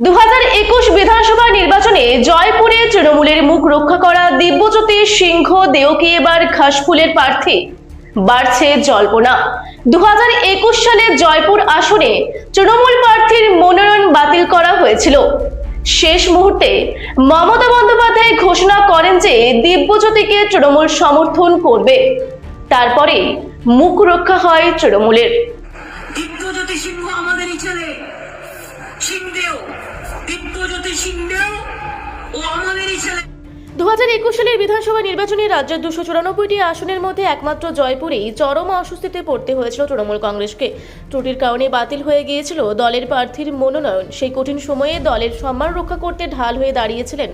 দু হাজার একুশ বিধানসভা নির্বাচনে জয়পুরে তৃণমূলের মুখ রক্ষা করা দিব্যজ্যোতি সিংহ, দেওকে এবার ঘাসফুলের প্রার্থী। বাড়ছে জল্পনা। দু সালে জয়পুর আসনে তৃণমূল প্রার্থীর মনোনয়ন বাতিল করা হয়েছিল। শেষ মুহূর্তে মমতা বন্দ্যোপাধ্যায় ঘোষণা করেন যে দিব্যজ্যোতিকে তৃণমূল সমর্থন করবে। তারপরে মুখ রক্ষা হয় তৃণমূলের। দিব্যজ্যোতি সিংহ আমাদেরই ছেলে। সিংদেও দিব্যজ্যোতি সিংদেও ও আমাদেরই ছেলে দু হাজার একুশ সালের বিধানসভা নির্বাচনে রাজ্যের দুশো চুরানব্বইটি আসনের মধ্যে একমাত্র জয়পুরেই চরম অস্বস্তিতে পড়তে হয়েছিল তৃণমূল কংগ্রেসকে। ত্রুটির কারণে বাতিল হয়ে গিয়েছিল দলের প্রার্থীর মনোনয়ন। সেই কঠিন সময়ে দলের সম্মান রক্ষা করতে ঢাল হয়ে দাঁড়িয়েছিলেন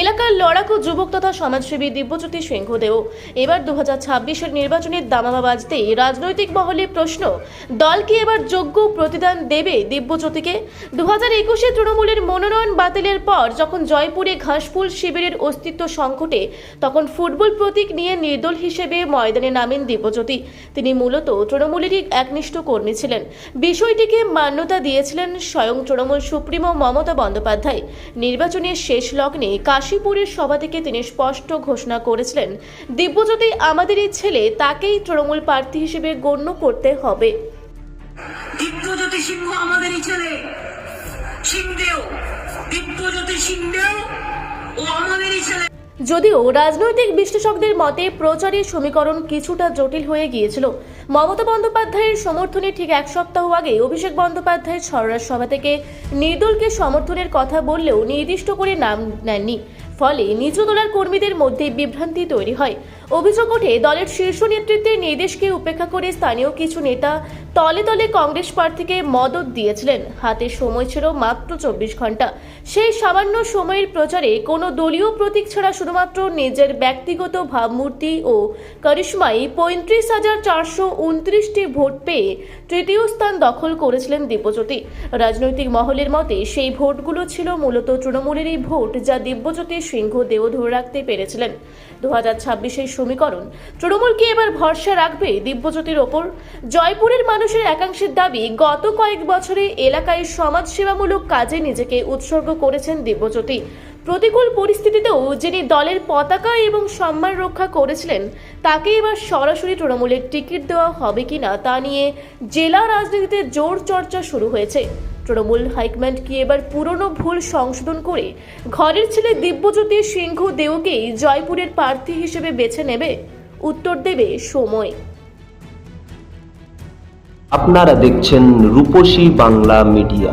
এলাকার লড়াকু যুবক তথা সমাজসেবী দিব্যজ্যোতি সিংহদেও। এবার দু হাজার ছাব্বিশের নির্বাচনের দামামা বাজতেই রাজনৈতিক মহলে প্রশ্ন, দল কি এবার যোগ্য প্রতিদান দেবে দিব্যজ্যোতিকে? দু হাজার একুশে তৃণমূলের মনোনয়ন বাতিলের পর যখন জয়পুরে ঘাসফুল শিবিরের অস্তিত্ব সংকটে, তখন ফুটবল প্রতীক নিয়ে নির্দল হিসেবে ময়দানে নামেন দিব্যজ্যোতি তিনি মূলত তৃণমূলেরই একনিষ্ঠ কর্মী ছিলেন। বিষয়টিকে মান্যতা দিয়েছিলেন স্বয়ং তৃণমূল সুপ্রিমো মমতা বন্দ্যোপাধ্যায়। নির্বাচনের শেষ লগ্নে কাশীপুরের সভা থেকে তিনি স্পষ্ট ঘোষণা করেছিলেন দিব্যজ্যোতি আমাদেরই ছেলে, তাকেই তৃণমূল প্রার্থী হিসেবে গণ্য করতে হবে। দিব্যজ্যোতি সিংহ আমাদেরই ছেলে। সিংদেও। দিব্যজ্যোতি সিংদেও যদিও রাজনৈতিক বিশ্লেষকদের মতে প্রচারের সমীকরণ কিছুটা জটিল হয়ে গিয়েছিল। মমতা বন্দ্যোপাধ্যায়ের সমর্থনে ঠিক এক সপ্তাহ আগে অভিষেক বন্দ্যোপাধ্যায় ছড়রার সভা থেকে নির্দলকে সমর্থনের কথা বললেও নির্দিষ্ট করে নাম নেননি। ফলে নিচু দলার কর্মীদের মধ্যে বিভ্রান্তি তৈরি হয়। অভিযোগ ওঠে, দলের শীর্ষ নেতৃত্বের নির্দেশকে উপেক্ষা করে স্থানীয় কিছু নেতা তলে তলে কংগ্রেস প্রার্থীকে মদত দিয়েছিলেন। হাতে সময় ছিল মাত্র চব্বিশ ঘণ্টা। সেই সামান্য সময়ের প্রচারে কোনো দলীয় প্রতীক ছাড়া শুধুমাত্র নিজের ব্যক্তিগত ভাবমূর্তি ও করিশ্মাই পঁয়ত্রিশ হাজার চারশো উনত্রিশটি ভোট পেয়ে তৃতীয় স্থান দখল করেছিলেন দিব্যজ্যোতি রাজনৈতিক মহলের মতে, সেই ভোটগুলো ছিল মূলত তৃণমূলেরই ভোট যা দিব্যজ্যোতি সিংহ দেও ধরে রাখতে পেরেছিলেন। দু হাজার ছাব্বিশের সমীকরণ। তৃণমূল কি এবার ভরসা রাখবে দিব্যজ্যোতির ওপর। জয়পুরের মানুষের একাংশের দাবি, গত কয়েক বছরে এলাকায় সমাজসেবামূলক কাজে নিজেকে উৎসর্গ করেছেন দিব্যজ্যোতি। প্রতিকূল পরিস্থিতিতেও যিনি দলের পতাকা এবং সম্মান রক্ষা করেছিলেন, তাকে এবার সরাসরি তৃণমূলের টিকিট দেওয়া হবে কিনা তা নিয়ে জেলা রাজনীতিতে জোর চর্চা শুরু হয়েছে। তৃণমূল হাইকম্যান্ড কি এবার পুরনো ভুল সংশোধন করে ঘরের ছেলে দিব্যজ্যোতি সিংহ দেওকেই জয়পুরের প্রার্থী হিসেবে বেছে নেবে? উত্তর দেবে সময়। আপনারা দেখছেন রূপসী বাংলা মিডিয়া।